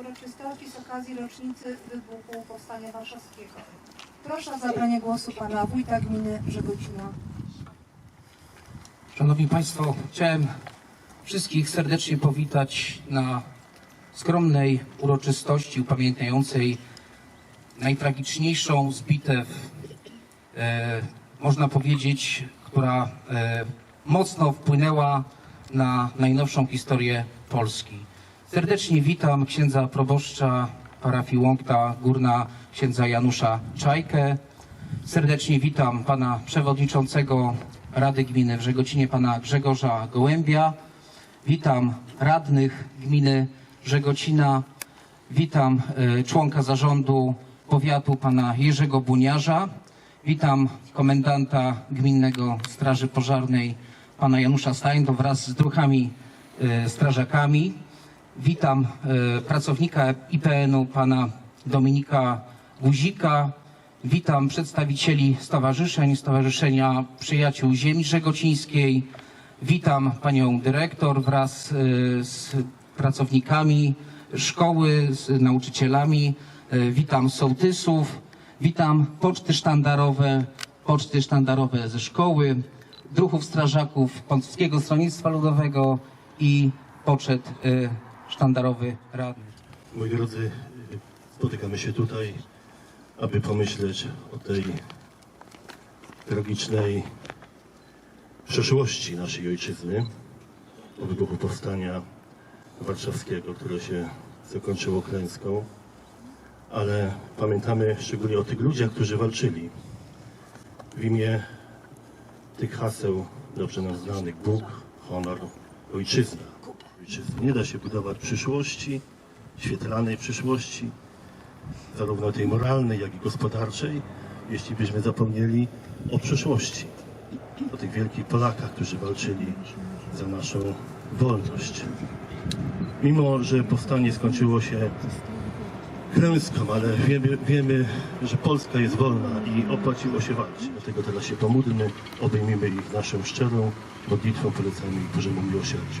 uroczystości z okazji rocznicy wybuchu Powstania Warszawskiego. Proszę o zabranie głosu pana wójta gminy Żegocina. Szanowni Państwo, chciałem wszystkich serdecznie powitać na skromnej uroczystości upamiętniającej najtragiczniejszą z bitew, e, można powiedzieć, która e, mocno wpłynęła na najnowszą historię Polski. Serdecznie witam księdza proboszcza parafii Łąkta Górna, księdza Janusza Czajkę. Serdecznie witam pana przewodniczącego Rady Gminy w pana Grzegorza Gołębia. Witam radnych gminy Żegocina. Witam e, członka zarządu powiatu pana Jerzego Buniarza. Witam komendanta gminnego Straży Pożarnej pana Janusza Stajndo wraz z druhami e, strażakami. Witam e, pracownika IPN-u pana Dominika Guzika. Witam przedstawicieli stowarzyszeń, Stowarzyszenia Przyjaciół Ziemi Żegocińskiej. Witam panią dyrektor wraz e, z pracownikami szkoły, z nauczycielami. E, Witam sołtysów. Witam poczty sztandarowe, poczty sztandarowe ze szkoły, druhów strażaków Polskiego Stronnictwa Ludowego i poczet sztandarowy radnych. Moi drodzy, spotykamy się tutaj, aby pomyśleć o tej tragicznej przeszłości naszej ojczyzny, o wybuchu powstania warszawskiego, które się zakończyło klęską, ale pamiętamy szczególnie o tych ludziach, którzy walczyli w imię tych haseł dobrze nam znanych Bóg, honor, ojczyzna. Ojczyzna. Nie da się budować przyszłości, świetlanej przyszłości, zarówno tej moralnej, jak i gospodarczej, jeśli byśmy zapomnieli o przeszłości, o tych wielkich Polakach, którzy walczyli za naszą wolność. Mimo, że powstanie skończyło się klęską, ale wiemy, wiemy, że Polska jest wolna i opłaciło się walczyć. Dlatego teraz się pomódlmy, obejmijmy ich naszą szczerą modlitwą, polecamy ich Bożemu miłosierdziu.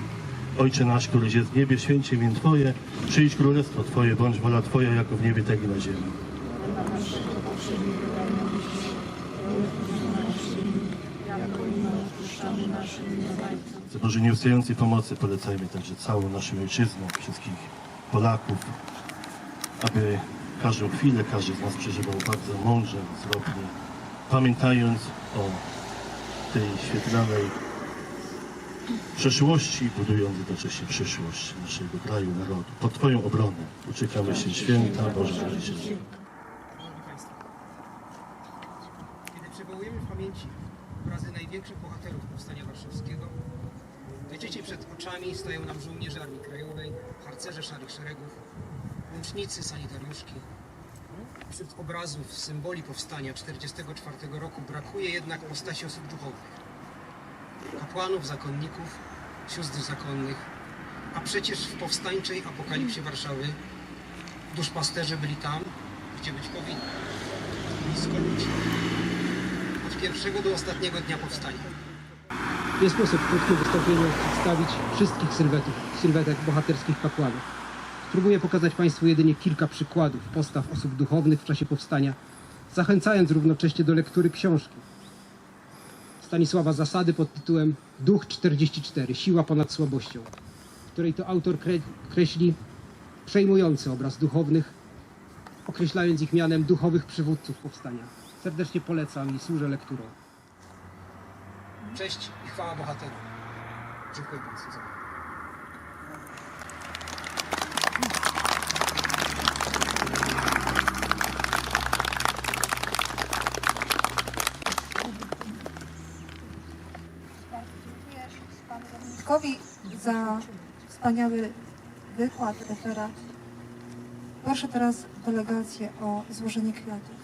Ojcze nasz, któryś jest w niebie, święcie imię Twoje, przyjdź królestwo Twoje, bądź wola Twoja, jako w niebie, tak i na ziemi. Za Boże nieustającej pomocy polecajmy także całą naszą ojczyznę, wszystkich Polaków, aby każdą chwilę każdy z nas przeżywał bardzo mądrze, zwrotnie, pamiętając o tej świetlanej przeszłości, budując jednocześnie przyszłość naszego kraju, narodu. Pod Twoją obronę uciekamy się święta Boże Rodzicielu. Szanowni Państwo, kiedy przywołujemy w pamięci obrazy największych bohaterów Powstania Warszawskiego, najczęściej przed oczami stoją nam żołnierze Armii Krajowej, harcerze Szarych Szeregów, łącznicy, sanitariuszki. Wśród obrazów, symboli powstania 1944 roku brakuje jednak postaci osób duchowych. Kapłanów, zakonników, sióstr zakonnych, a przecież w powstańczej apokalipsie Warszawy duszpasterze byli tam, gdzie być powinni blisko ludzi. Od pierwszego do ostatniego dnia powstania. Nie sposób w krótkim wystąpieniu przedstawić wszystkich sylwetów, sylwetek bohaterskich kapłanów. Spróbuję pokazać Państwu jedynie kilka przykładów postaw osób duchownych w czasie powstania, zachęcając równocześnie do lektury książki Stanisława Zasady pod tytułem Duch 44 Siła ponad słabością, w której to autor kre- kreśli przejmujący obraz duchownych określając ich mianem duchowych przywódców powstania. Serdecznie polecam i służę lekturą. Cześć i chwała bohaterom. Dziękuję Państwu za Dominikowi za wspaniały wykład, referat. Proszę teraz delegację o złożenie kwiatów.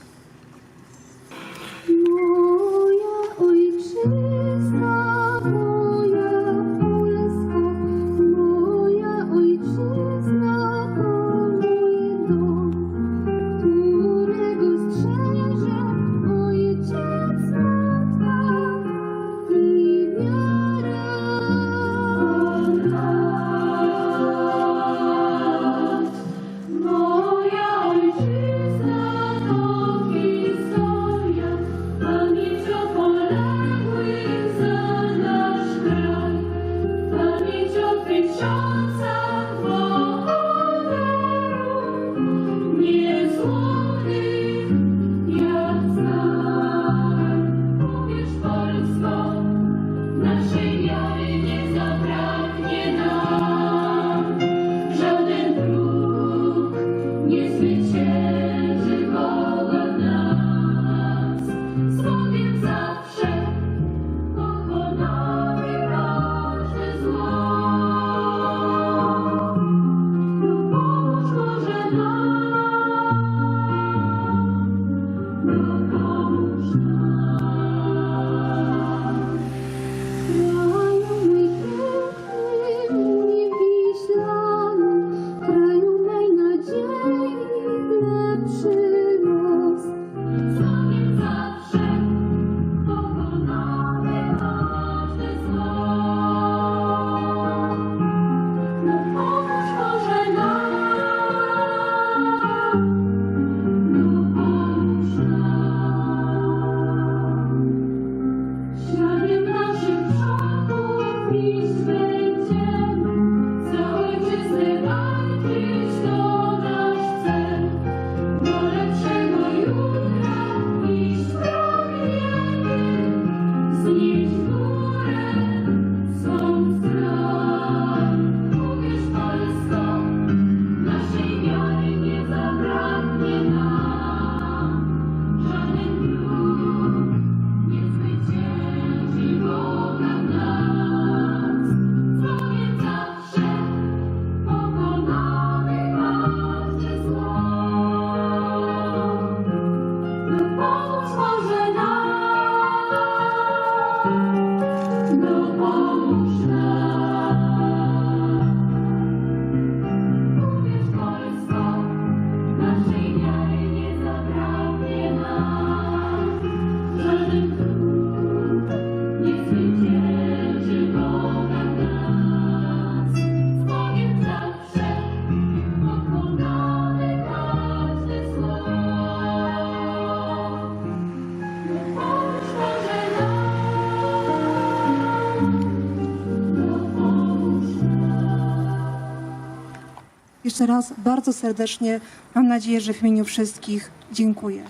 Jeszcze raz bardzo serdecznie, mam nadzieję, że w imieniu wszystkich dziękuję.